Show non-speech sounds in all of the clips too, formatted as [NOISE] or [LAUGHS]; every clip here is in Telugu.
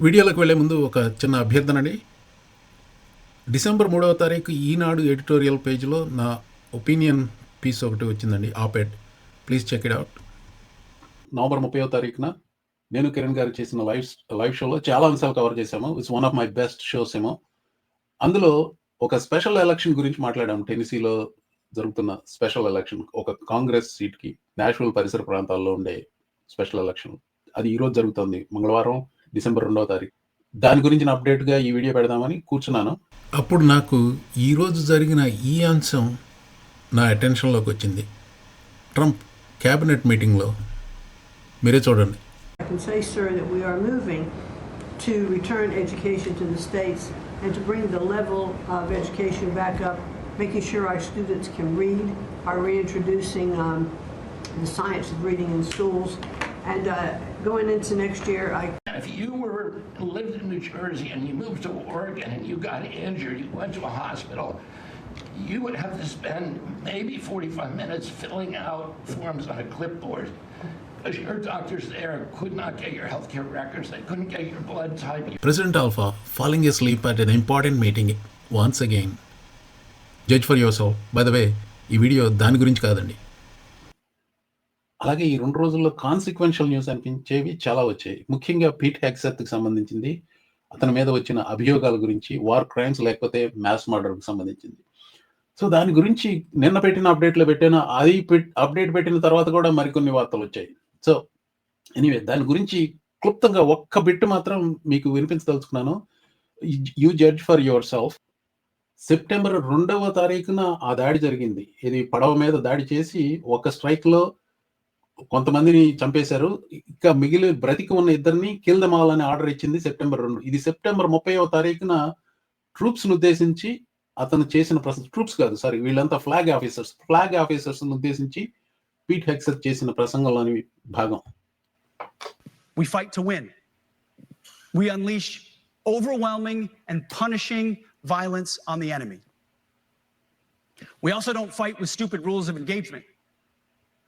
వీడియోలోకి వెళ్ళే ముందు ఒక చిన్న అభ్యర్థన అండి. డిసెంబర్ మూడవ తారీఖు ఈనాడు ఎడిటోరియల్ పేజ్లో నా ఒపీనియన్ పీస్ ఒకటి వచ్చిందండి. Op ed please check it out November ముప్పైవ తారీఖున నేను కిరణ్ గారు చేసిన లైవ్ లైవ్ షోలో చాలా అంశాలు కవర్ చేశాము. It's one of my best shows ఏమో. అందులో ఒక స్పెషల్ ఎలక్షన్ గురించి మాట్లాడాము. టెన్సీలో జరుగుతున్న స్పెషల్ ఎలక్షన్ ఒక కాంగ్రెస్ సీట్కి నేషనల్ పరిసర ప్రాంతాల్లో ఉండే స్పెషల్ ఎలక్షన్. అది ఈరోజు జరుగుతుంది. మంగళవారం డిసెంబర్ రెండవ తారీఖు దాని గురించిన అప్డేట్గా ఈ వీడియో పెడదామని కూర్చున్నాను అప్పుడు నాకు ఈరోజు జరిగిన ఈ అంశం నా అటెన్షన్లోకి వచ్చింది ట్రంప్ క్యాబినెట్ మీటింగ్లో మీరే చూడండి I can say, sir, that we are moving to return education to the states and to bring the level of education back up, making sure our students can read, are reintroducing um, the science of reading in schools. And uh, going into next year, I If you were lived in New Jersey and you moved to Oregon and you got injured, you went to a hospital, you would have to spend maybe 45 minutes filling out forms on a clipboard because your doctors there could not get your healthcare records, they couldn't get your blood type, President Alpha falling asleep at an important meeting once again. Judge for yourself by the way ఈ వీడియో దాని గురించి కాదండి అలాగే ఈ రెండు రోజుల్లో కాన్సిక్వెన్షియల్ న్యూస్ అనిపించేవి చాలా వచ్చాయి. ముఖ్యంగా పీట్ ఎక్సెత్కి సంబంధించింది అతని మీద వచ్చిన అభియోగాల గురించి వార్ క్రైమ్స్ లేకపోతే మ్యాస్ మర్డర్కి సంబంధించింది. సో దాని గురించి నిన్న పెట్టిన అప్డేట్లో పెట్టిన అది అప్డేట్ పెట్టిన తర్వాత కూడా మరికొన్ని వార్తలు వచ్చాయి. సో ఎనీవే దాని గురించి క్లుప్తంగా ఒక్క బిట్ మాత్రం మీకు వినిపించదలుచుకున్నాను. You judge for yourself September రెండవ తారీఖున ఆ దాడి జరిగింది. ఇది పడవ మీద దాడి చేసి ఒక స్ట్రైక్లో కొంతమందిని చంపేశారు ఇంకా మిగిలి బ్రతికి ఉన్న ఇద్దరిని కిల్ దమాలని ఆర్డర్ ఇచ్చింది సెప్టెంబర్ రెండు ఇది సెప్టెంబర్ ముప్పైవ తారీఖున ట్రూప్స్ను ఉద్దేశించి అతను చేసిన ప్రసంగం ట్రూప్స్ కాదు సారీ వీళ్ళంతా ఫ్లాగ్ ఆఫీసర్స్ ఫ్లాగ్ ఆఫీసర్స్ ఉద్దేశించి పీట్ హెక్సర్ చేసిన ప్రసంగంలోని భాగం We fight to win. We unleash overwhelming and punishing violence on the enemy. We also don't fight with stupid rules of engagement.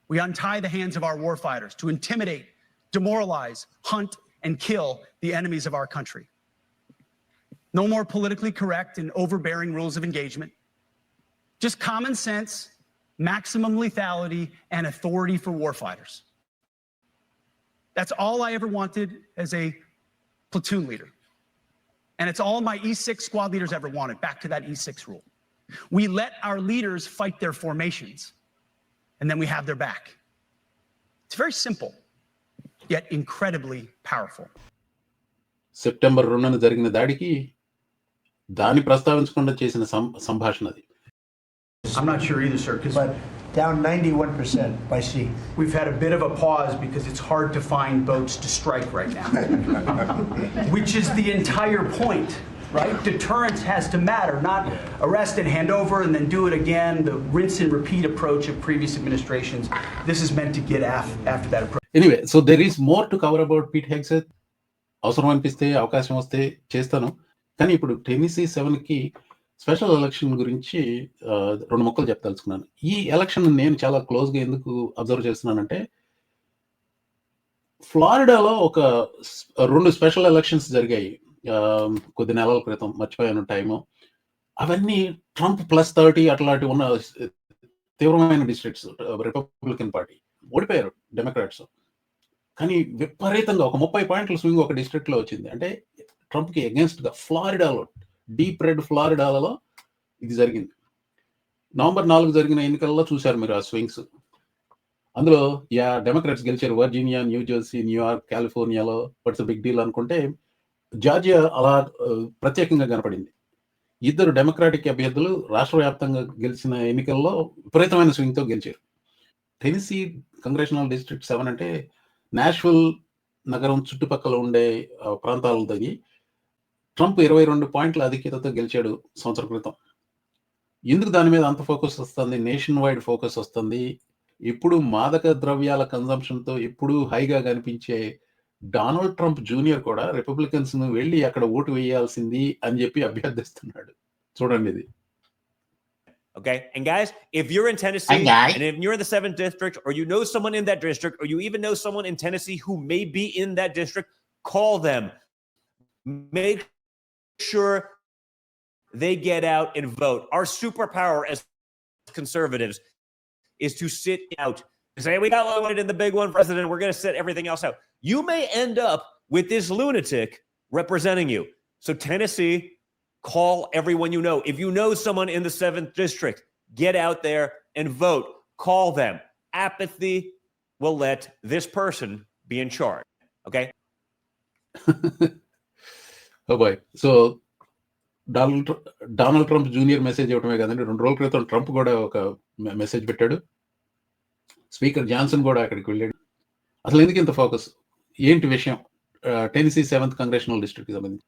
We untie the hands of our warfighters to intimidate, demoralize, hunt, and kill the enemies of our country. No more politically correct and overbearing rules of engagement. Just common sense, maximum lethality, and authority for warfighters. That's all I ever wanted as a platoon leader. And it's all my E6 squad leaders ever wanted, back to that E6 rule. We let our leaders fight their formations, and then we have their back. It's very simple, yet incredibly powerful. September రెండున జరిగిన దాడికి దాన్ని ప్రస్తావించకుండా చేసిన సం- సంభాషణ అది I'm not sure either, sir, because but down 91% by sea. we've had a bit of a pause because it's hard to find boats to strike right now. [LAUGHS] Which is the entire point, Right? Deterrence has to matter, not arrest and hand over and then do it again, the rinse and repeat approach of previous administrations. This is meant to get af- after that approach. Anyway so there is more to cover about Pete Hegseth అవసరం అనిపిస్తే అవకాశం వస్తే చేస్తాను కానీ ఇప్పుడు టెన్నిసీ సెవెన్కి స్పెషల్ ఎలక్షన్ గురించి రెండు మొక్కలు చెప్పదలుచుకున్నాను ఈ ఎలక్షన్ నేను చాలా క్లోజ్గా ఎందుకు అబ్జర్వ్ చేస్తున్నానంటే ఫ్లారిడాలో ఒక రెండు స్పెషల్ ఎలక్షన్స్ జరిగాయి కొద్ది నెలల క్రితం మర్చిపోయాను టైము. అవన్నీ ట్రంప్ ప్లస్ థర్టీ అట్లాంటి ఉన్న తీవ్రమైన డిస్ట్రిక్ట్స్ రిపబ్లికన్ పార్టీ. ఓడిపోయారు డెమోక్రాట్స్. కానీ విపరీతంగా ఒక ముప్పై పాయింట్ల స్వింగ్ ఒక డిస్ట్రిక్ట్లో వచ్చింది. అంటే ట్రంప్కి ఫ్లారిడాలో డీప్ రెడ్ ఫ్లారిడాలలో ఇది జరిగింది. నవంబర్ నాలుగు జరిగిన ఎన్నికల్లో చూశారు మీరు ఆ స్వింగ్స్. అందులో యా డెమోక్రాట్స్ గెలిచారు. Virginia New Jersey New York కాలిఫోర్నియాలో. What's big deal అనుకుంటే జార్జియా అలా ప్రత్యేకంగా కనపడింది. ఇద్దరు డెమోక్రాటిక్ అభ్యర్థులు రాష్ట్ర వ్యాప్తంగా గెలిచిన ఎన్నికల్లో విపరీతమైన స్వింగ్తో గెలిచారు. టెనిసీ కంగ్రెషనల్ డిస్ట్రిక్ట్ సెవెన్ అంటే నాష్విల్ నగరం చుట్టుపక్కల ఉండే ఆ, ప్రాంతాలతో ట్రంప్ ఇరవై రెండు పాయింట్ల అధిక్యతతో గెలిచాడు సంవత్సరం క్రితం. ఎందుకు దాని మీద అంత ఫోకస్ వస్తుంది? నేషన్ వైడ్ ఫోకస్ వస్తుంది. ఇప్పుడు మాదక ద్రవ్యాల కన్సంప్షన్తో ఎప్పుడూ హైగా కనిపించే డొనాల్డ్ ట్రంప్ జూనియర్ కూడా రిపబ్లికన్స్ ను వెళ్ళి అక్కడ ఓటు వేయాల్సింది అని చెప్పి అభ్యర్థిస్తున్నాడు చూడండి ఇది Okay. And guys, if you're in Tennessee Hi, guys. and if you're in the seventh district or you know someone in that district or you even know someone in Tennessee who may be in that district, call them. make sure they get out and vote. Our superpower as conservatives is to sit out and say, we got voted in the big one, president. We're going to sit everything else out. You may end up with this lunatic representing you. So, Tennessee, call everyone you know. If you know someone in the seventh district, get out there and vote. Call them. Apathy will let this person be in charge. Okay. [LAUGHS] Oh boy so Donald ట్ర- Donald Trump junior message ఇవ్వడమే కదండి రెండు రోజుల క్రితం ట్రంప్ కూడా ఒక మె- మెసేజ్ పెట్టాడు స్పీకర్ జాన్సన్ కూడా అక్కడికి వెళ్ళాడు అసలు ఎందుకు ఇంత ఫోకస్ ఏంటి విషయం? టెనిసీ సెవెంత్ కంగ్రెషనల్ డిస్ట్రిక్ట్ సంబంధించి.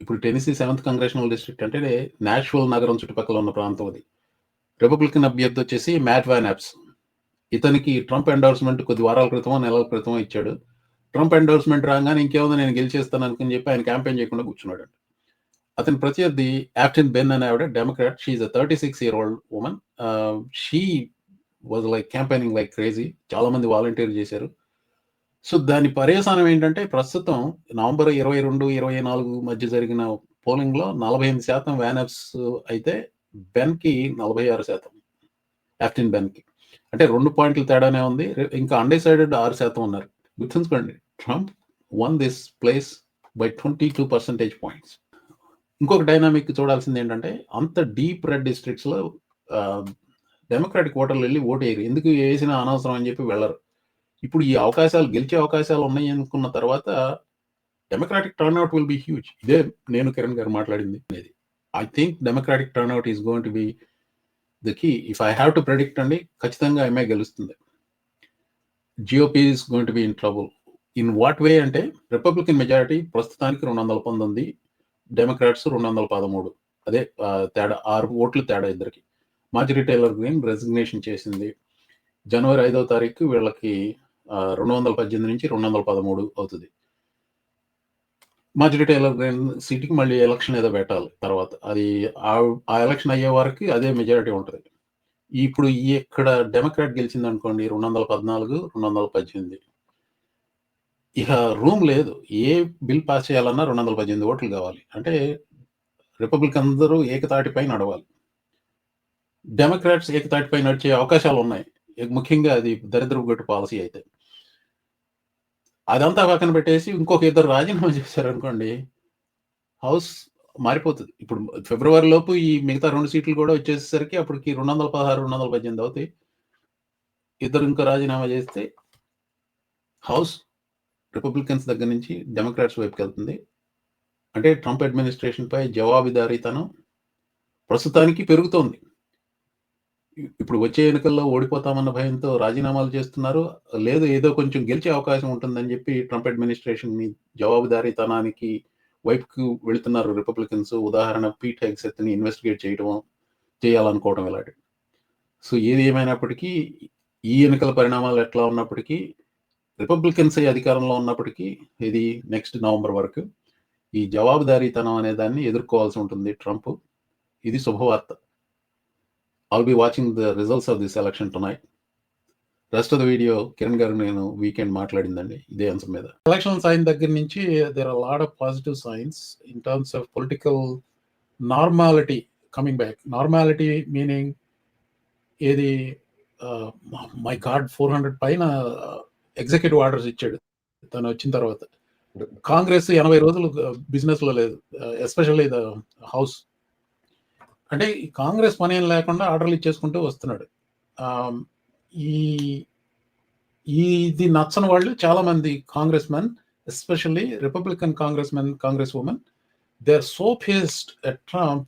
ఇప్పుడు టెనిసీ సెవెంత్ కంగ్రెషనల్ డిస్ట్రిక్ట్ అంటే నాషవల్ నగరం చుట్టుపక్కల ఉన్న ప్రాంతం అది. రిపబ్లికన్ అభ్యర్థి వచ్చేసి మ్యాట్ వ్యాన్ యాప్స్ ఇతనికి ట్రంప్ ఎండోర్స్మెంట్ కొద్ది వారాల క్రితమో నెలల క్రితమో ఇచ్చాడు. ట్రంప్ ఎండోర్స్మెంట్ రాగానే ఇంకేముంది నేను గెలిచేస్తాను అనుకుని చెప్పి ఆయన క్యాంపెయిన్ చేయకుండా కూర్చున్నాడు అతని ప్రత్యర్థి యాప్టిన్ బెన్ అనే ఆవిడ democrat she a thirty six year old woman she was like campaigning like crazy చాలా మంది వాలంటీర్ చేశారు. సో దాని పర్యవసానం ఏంటంటే ప్రస్తుతం నవంబర్ ఇరవై రెండు ఇరవై నాలుగు మధ్య జరిగిన పోలింగ్లో నలభై ఎనిమిది శాతం వ్యానప్స్ అయితే బెన్కి నలభై ఆరు శాతం యాప్టిన్ బెన్కి. అంటే రెండు పాయింట్ల తేడానే ఉంది. ఇంకా అన్డిసైడెడ్ ఆరు శాతం ఉన్నారు. గుర్తుంచుకోండి Trump won this place by twenty two percentage points ఇంకొక డైనామిక్ చూడాల్సింది ఏంటంటే అంత డీప్ రెడ్ డిస్ట్రిక్ట్స్లో డెమోక్రాటిక్ ఓటర్లు వెళ్ళి ఓటు వేయరు. ఎందుకు వేసినా అనవసరం అని చెప్పి వెళ్ళరు. ఇప్పుడు ఈ అవకాశాలు గెలిచే అవకాశాలు ఉన్నాయి అనుకున్న తర్వాత Democratic turnout will be huge ఇదే నేను కిరణ్ గారు మాట్లాడింది అనేది. I think Democratic turnout is going to be the key if I have to predict అండి ఖచ్చితంగా ఆమె గెలుస్తుంది. GOP is going to be in trouble in what way అంటే రిపబ్లికన్ మెజారిటీ ప్రస్తుతానికి రెండు వందల పంతొమ్మిది డెమోక్రాట్స్ రెండు వందల పదమూడు. అదే తేడా ఆరు ఓట్లు తేడా ఇద్దరికి. మార్జరీ టైలర్ గ్రీన్ రెసిగ్నేషన్ చేసింది. జనవరి ఐదవ తారీఖు వీళ్ళకి రెండు వందల పద్దెనిమిది నుంచి రెండు వందల పదమూడు అవుతుంది. మెజారిటీ సీట్కి మళ్ళీ ఎలక్షన్ ఏదో పెట్టాలి తర్వాత. అది ఆ- ఎలక్షన్ అయ్యే వరకు అదే మెజారిటీ ఉంటుంది. ఇప్పుడు ఈ ఇక్కడ డెమోక్రాట్ గెలిచింది అనుకోండి రెండు వందల పద్నాలుగు రెండు వందల పద్దెనిమిది. ఇక రూమ్ లేదు. ఏ బిల్ పాస్ చేయాలన్నా రెండు వందల పద్దెనిమిది ఓట్లు కావాలి. అంటే రిపబ్లిక్ అందరూ ఏకతాటిపై నడవాలి. డెమోక్రాట్స్ ఏకతాటిపై నడిచే అవకాశాలు ఉన్నాయి ముఖ్యంగా అది దరిద్రపు గట్టు పాలసీ అయితే. అదంతా పక్కన పెట్టేసి ఇంకొక ఇద్దరు రాజీనామా చేశారు అనుకోండి హౌస్ మారిపోతుంది. ఇప్పుడు ఫిబ్రవరి లోపు ఈ మిగతా రెండు సీట్లు కూడా వచ్చేసరికి అప్పటికి రెండు వందల పదహారు రెండు వందల పద్దెనిమిది అవుతాయి. ఇద్దరు ఇంకా రాజీనామా చేస్తే హౌస్ రిపబ్లికన్స్ దగ్గర నుంచి డెమోక్రాట్స్ వైపుకి వెళ్తుంది. అంటే ట్రంప్ అడ్మినిస్ట్రేషన్పై జవాబుదారీతనం ప్రస్తుతానికి పెరుగుతోంది. ఇప్పుడు వచ్చే ఎన్నికల్లో ఓడిపోతామన్న భయంతో రాజీనామాలు చేస్తున్నారు. లేదు ఏదో కొంచెం గెలిచే అవకాశం ఉంటుందని చెప్పి ట్రంప్ అడ్మినిస్ట్రేషన్ని జవాబుదారీతనానికి వైపుకు వెళుతున్నారు రిపబ్లికన్స్. ఉదాహరణ పీట్ హెగ్సెత్ని ఇన్వెస్టిగేట్ చేయడం చేయాలనుకోవడం ఇలాంటి సో ఏది ఏమైనప్పటికీ ఈ ఎన్నికల పరిణామాలు ఎట్లా ఉన్నప్పటికీ రిపబ్లికన్స్ అధికారంలో ఉన్నప్పటికీ ఇది నెక్స్ట్ నవంబర్ వరకు ఈ జవాబుదారీతనం అనే దాన్ని ఎదుర్కోవాల్సి ఉంటుంది ట్రంప్. ఇది శుభవార్త. I'll be watching the results of this election tonight rest of the video Kiran గారు నేను వీకెండ్ మాట్లాడిందండి ఇదే అంశం మీద. ఎలక్షన్ సైన్ దగ్గర నుంచి there are lot of positive signs in terms of political normality coming back normality meaning ఏది మై గాడ్ ఫోర్ హండ్రెడ్ పైన ఎగ్జిక్యూటివ్ ఆర్డర్స్ ఇచ్చాడు తను వచ్చిన తర్వాత. కాంగ్రెస్ ఎనభై రోజులు బిజినెస్లో లేదు ఎస్పెషల్లీ ద హౌస్ అంటే ఈ కాంగ్రెస్ పని ఏం లేకుండా ఆర్డర్లు ఇచ్చేసుకుంటూ వస్తున్నాడు. ఈ ఇది నచ్చని వాళ్ళు చాలా మంది congressmen especially Republican congressmen congresswomen they are so fazed at Trump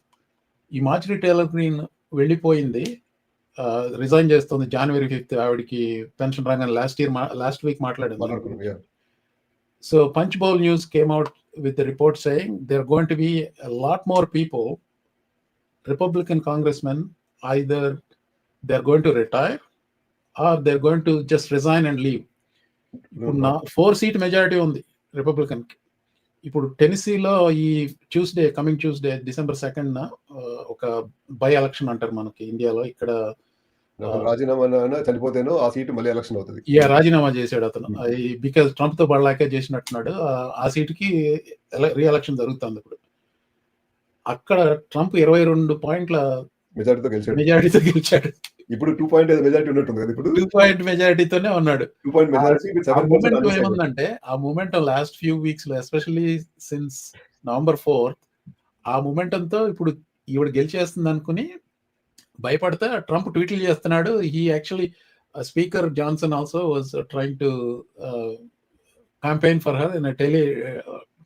ఈ మార్జరీ టైలర్ గ్రీన్ వెళ్ళిపోయింది. రిజైన్ చేస్తుంది జనవరి ఫిఫ్త్ ఆవిడకి పెన్షన్ రాగానే లాస్ట్ ఇయర్ లాస్ట్ వీక్ మాట్లాడింది. Bowl News came out with the report saying there are going to be a lot more people, Republican congressmen, either they're going to retire or they're going to just resign and leave. ఇప్పుడు నా ఫోర్ సీట్ మెజారిటీ ఉంది రిపబ్లికన్కి. ఇప్పుడు టెనిసీలో ఈ Tuesday coming Tuesday December second ఒక బై ఎలక్షన్ అంటారు మనకి ఇండియాలో ఇక్కడ ఒకవేళ రాజీనామా చనిపోతేనో ఆ సీటు మళ్ళీ ఎలక్షన్ అవుతుంది. ఇక రాజీనామా చేశాడు అతను. బికాజ్ ట్రంప్తో పడలేక చేసినట్టున్నాడు. ఆ- ఆ సీటుకి రీఎలక్షన్ జరుగుతుంది ఇప్పుడు. అక్కడ ట్రంప్ ఇరవై రెండు పాయింట్ల మెజారిటీతో గెలిచాడు. మెజారిటీతో గెలిచాడు. ఇప్పుడు టూ పాయింట్ మెజారిటీ ఉన్నట్టుంది కదా ఇప్పుడు? టూ పాయింట్ మెజారిటీతోనే ఉన్నాడు. టూ పాయింట్ మెజారిటీ ఏముందంటే ఆ మూమెంట్ లాస్ట్ ఫ్యూ వీక్స్లో ఎస్పెషల్లీ సిన్స్ నవంబర్ ఫోర్త్ ఆ తో ఇప్పుడు ఈవిడ గెలిచేస్తుంది అనుకుని భయపడితే ట్రంప్ ట్వీట్లు చేస్తున్నాడు. He actually speaker Johnson also was trying to campaign for her tele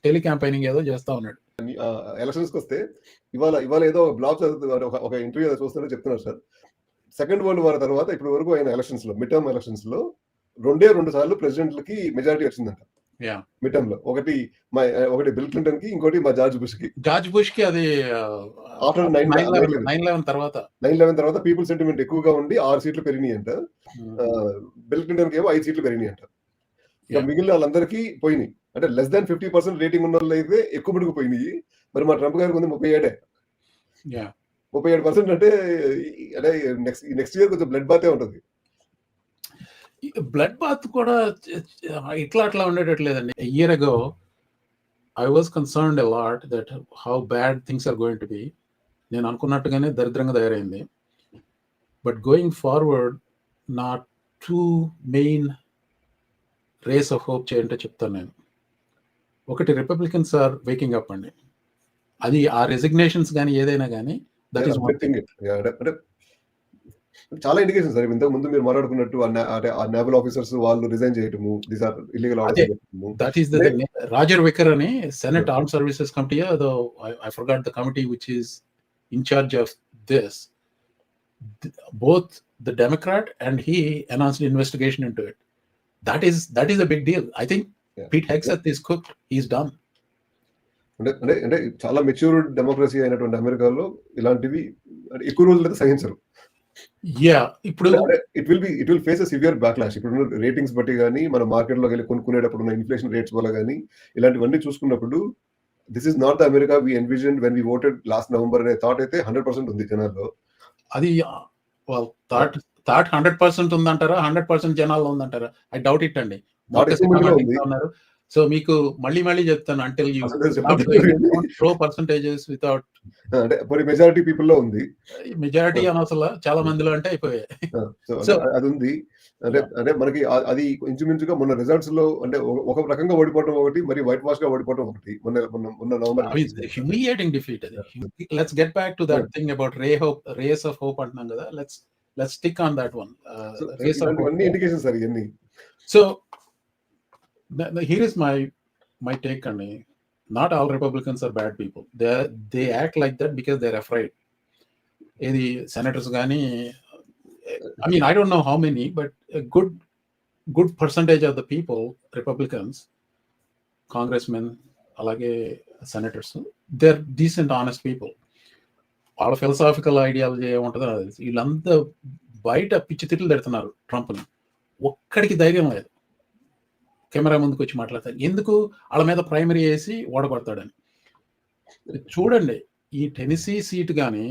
tele campaigning ఏదో చేస్తా ఉన్నాడు. ఎలక్షన్స్కి వస్తే ఇవాళ ఇవాళ ఏదో బ్లాగ్ చదువుతున్నారు ఒక- ఇంటర్వ్యూ చూస్తున్నారు చెప్తున్నారు సార్. సెకండ్ వరల్డ్ వార్ తర్వాత ఇప్పటి వరకు అయిన ఎలక్షన్స్లో మిడ్ టర్మ్ ఎలక్షన్స్లో రెండే రెండు సార్లు ప్రెసిడెంట్లకి మెజారిటీ వచ్చిందంట. మిడ్ టర్మ్లో ఒకటి మా ఒకటి బిల్ క్లింటన్కి ఇంకోటి మా జార్జ్ బుష్కి జార్జ్ బుష్కి అది nine- nine eleven 9/11. Nine eleven తర్వాత. నైన్ లెవెన్ తర్వాత పీపుల్ సెంటిమెంట్ ఎక్కువగా ఉండి ఆరు సీట్లు పెరిగినాయి అంట బిల్ క్లింటన్కి ఏమో ఐదు సీట్లు పెరిగినాయి అంట ఇక. మిగిలిన వాళ్ళందరికీ పోయినాయి. అంటే less than fifty percent rating ఉన్న వాళ్ళు అయితే ఎక్కువ మటుకు పోయినాయి. మరి మా ట్రంప్ గారికి ఉంది ముప్పై ఏడే. ముప్పై ఏడు పర్సెంట్ అంటే అంటే నెక్స్ట్ నెక్స్ట్ ఇయర్ కొంచెం బ్లడ్ బాతే ఉంటుంది. బ్లడ్ బాత్ కూడా ఇట్లా అట్లా ఉండేటట్లేదండి. Year ago I was concerned a lot that how bad things are going to be నేను అనుకున్నట్టుగానే దరిద్రంగా తయారైంది. బట్ గోయింగ్ ఫార్వర్డ్ నా two main race of hope చేయంటే చెప్తాను నేను. ఒకటి రిపబ్లికన్స్ ఆర్ వేకింగ్ అప్ అండి. అది ఆ రెసిగ్నేషన్స్ కానీ ఏదైనా కానీ దట్ ఈస్ చాలా ఇండికేషన్ సార్. ఇంతకు ముందు మీరు మాట్లాడుకున్నట్టు వాళ్ళు రిజైన్ చేయటము రాజర్ వికర్ అని సెనెట్ ఆర్మ్ సర్వీసెస్ కమిటీ అదో I committee which is incharge of this both the democrat and he announce investigation in to it That is that is a big deal. I think Yeah. Pete Hegseth is cooked. He's done. అంటే అంటే అంటే చాలా మెచ్యూర్డ్ డెమోక్రసీ అయినటువంటి అమెరికాలో ఇలాంటివి అంటే ఎక్కువ రోజులు అయితే సహించరు Yeah. ఇప్పుడు it will be it will face severe backlash ఇప్పుడు రేటింగ్స్ బట్టి కానీ మన మార్కెట్లోకి వెళ్ళి కొనుక్కునేటప్పుడు ఉన్న ఇన్ఫ్లేషన్ రేట్స్ వల్ల కానీ ఇలాంటివన్నీ చూసుకున్నప్పుడు this is not the America we envision when we voted last November అనే థాట్ అయితే హండ్రెడ్ పర్సెంట్ ఉంది జనాల్లో అది well thought thought hundred percent ఉందంటారా? హండ్రెడ్ పర్సెంట్ జనాల్లో ఉందంటారా? ఐ డౌట్ ఇట్ అండి. ఉన్నారు. సో మీకు మళ్ళీ మళ్ళీ చెప్తాను అంటిల్ యూ Percentage చెప్పండి. షో పర్సంటేజెస్ వితౌట్ అంటే మెజారిటీ పీపుల్లో ఉంది. మెజారిటీ అని అసలు చాలా మందిలో అంటే అయిపోయాయి. సో అది ఉంది. అంటే అంటే మనకి అది ఇంచుమించుగా మొన్న రిజల్ట్స్లో అంటే ఒక- ఒక రకంగా ఓడిపోవడం ఒకటి మరి వైట్ వాష్గా ఓడిపోవడం ఒకటి. మొన్న మొన్న మొన్న నవంబర్ హ్యూమిలియేటింగ్ డిఫీట్ అది. Let's get back to that thing about ray hope race of hope అంటున్నాం కదా. Let's let's stick on that one race of అన్ని ఇండికేషన్ సార్ ఇవన్నీ so here is my my take అండి not all republicans are bad people they they act like that because they're afraid ఇది senators కానీ i mean i don't know how many but a good good percentage of the people republicans congressmen అలాగే senators they're decent honest people వాళ్ళ ఫిలసాఫికల్ ఐడియాలజీ ఏముంటుందో నాకు తెలుసు. వీళ్ళంతా బయట పిచ్చి తిట్లు పెడుతున్నారు ట్రంప్ని. ఒక్కడికి ధైర్యం లేదు. కెమెరా ముందుకు వచ్చి మాట్లాడతారు. ఎందుకు? వాళ్ళ మీద ప్రైమరీ వేసి ఓడగొడతాడని. చూడండి ఈ టెనిసీ సీట్ కానీ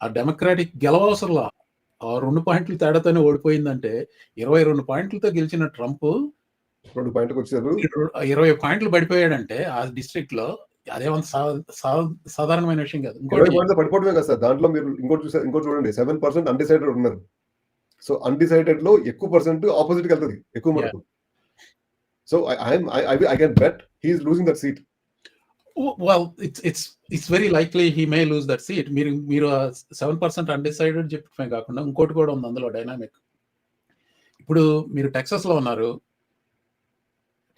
ఆ డెమోక్రాటిక్ గెలవసరలా ఆ రెండు పాయింట్ల తేడాతోనే ఓడిపోయిందంటే ఇరవై రెండు పాయింట్లతో గెలిచిన ట్రంప్ రెండు పాయింట్కి వచ్చారు ఇరవై పాయింట్లు పడిపోయాడంటే ఆ డిస్ట్రిక్ట్లో అదేమంత సాధారణమైన విషయం కాదు. ఇంకోటి పడిపోవడమే కదా సార్. దాంట్లో మీరు ఇంకోటి చూసారు ఇంకోటి చూడండి. సెవెన్ పర్సెంట్ అన్డిసైడెడ్ ఉన్నారు. సో అన్డిసైడెడ్లో ఎక్కువ పర్సెంట్ ఆపోజిట్ వెళ్తుంది. ఎక్కువ మటుకు. So I'm I can bet he's losing that seat well it's it's it's very likely he may lose that seat మీరు మీరు సెవెన్ పర్సెంట్ అన్డిసైడెడ్ చెప్పడమే కాకుండా ఇంకోటి కూడా ఉంది అందులో డైనామిక్ ఇప్పుడు మీరు టెక్సస్లో ఉన్నారు.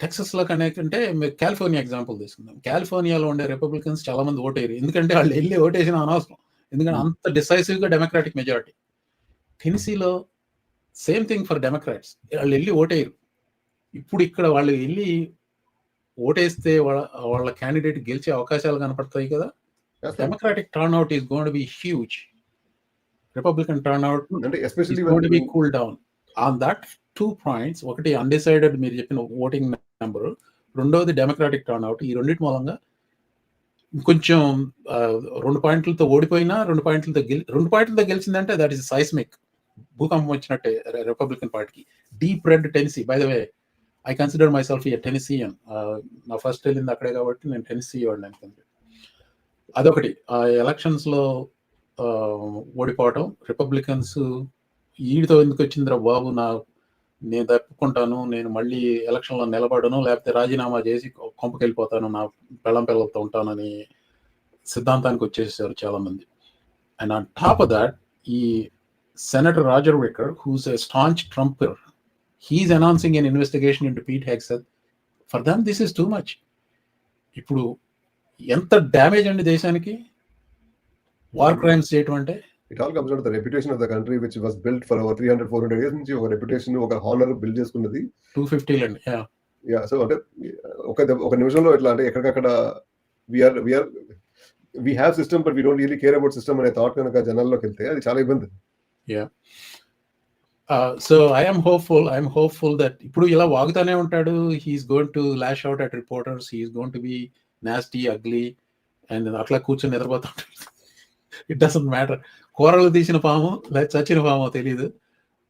టెక్సస్లో కనే కంటే మీరు కాలిఫోర్నియా ఎగ్జాంపుల్ తీసుకుందాం. కాలిఫోర్నియాలో ఉండే రిపబ్లికన్స్ చాలా మంది ఓటేరు ఎందుకంటే వాళ్ళు వెళ్ళి ఓటేసిన అనవసరం. ఎందుకంటే అంత డిసైసివ్గా డెమోక్రాటిక్ మెజారిటీ. టెనిసీలో సేమ్ థింగ్ ఫర్ డెమోక్రాట్స్. వాళ్ళు వెళ్ళి ఓటేయరు. ఇప్పుడు ఇక్కడ వాళ్ళు వెళ్ళి ఓటేస్తే వాళ్ళ వాళ్ళ క్యాండిడేట్ గెలిచే అవకాశాలు కనపడతాయి కదా. Democratic turn out is gonna be huge. Republican turn out అంటే especially cool down. On that two points ఒకటి అన్డిసైడెడ్ మీరు చెప్పిన ఓటింగ్ నెంబర్ రెండవది డెమోక్రాటిక్ టర్న్ అవుట్ ఈ రెండింటి మూలంగా కొంచెం రెండు పాయింట్లతో ఓడిపోయినా రెండు పాయింట్లతో గెలి రెండు పాయింట్లతో గెలిచిందంటే దట్ ఈస్ సైస్మిక్ భూకంపం వచ్చినట్టే రిపబ్లికన్ పార్టీకి deep red Tennessee by the way I consider my self a Tennessean నా ఫస్ట్ వెళ్ళింది అక్కడే కాబట్టి నేను టెన్సీ వాడిని అనుకుంది అదొకటి. ఆ ఎలక్షన్స్లో ఓడిపోవటం. రిపబ్లికన్స్ ఈడితో ఎందుకు వచ్చిందిరా బాబు నా నేను తప్పుకుంటాను నేను మళ్ళీ ఎలక్షన్లో నిలబడను లేకపోతే రాజీనామా చేసి కొంపకెళ్ళిపోతాను నా పెళ్ళం పిల్లలతో ఉంటానని సిద్ధాంతానికి వచ్చేసారు చాలామంది. And on top of that ఈ senator Roger Wicker who's a staunch Trumper he's announcing an investigation into Pete Hegseth for them this is too much ఇప్పుడు ఎంత డ్యామేజ్ అండి దేశానికి? వార్ క్రైమ్స్ చేయటం అంటే it all comes out the reputation of the country which was build for over three hundred four hundred years నుంచి ఒక రెప్యుటేషన్ ఒక హానర్ బిల్డ్ చేసుకున్నది. టూ ఫిఫ్టీలండి యా యా సో అంటే ఒక ఒక నిమిషంలో ఎట్లా అంటే ఎక్కడికక్కడ we're we're we have system but we don't really care about system అనే థాట్ కనుక జనాల్లోకి వెళ్తే అది చాలా ఇబ్బంది. So I'm hopeful I'm hopeful that ఇప్పుడు ఇలా వాగుతానే ఉంటాడు he's going to lash out at reporters he's going to be nasty ugly and అట్లా కూర్చొని నిద్రపోతుంటాడు ఇట్ డజంట్ మ్యాటర్ కూరలు తీసిన పాము లేదా చచ్చిన పాము తెలియదు.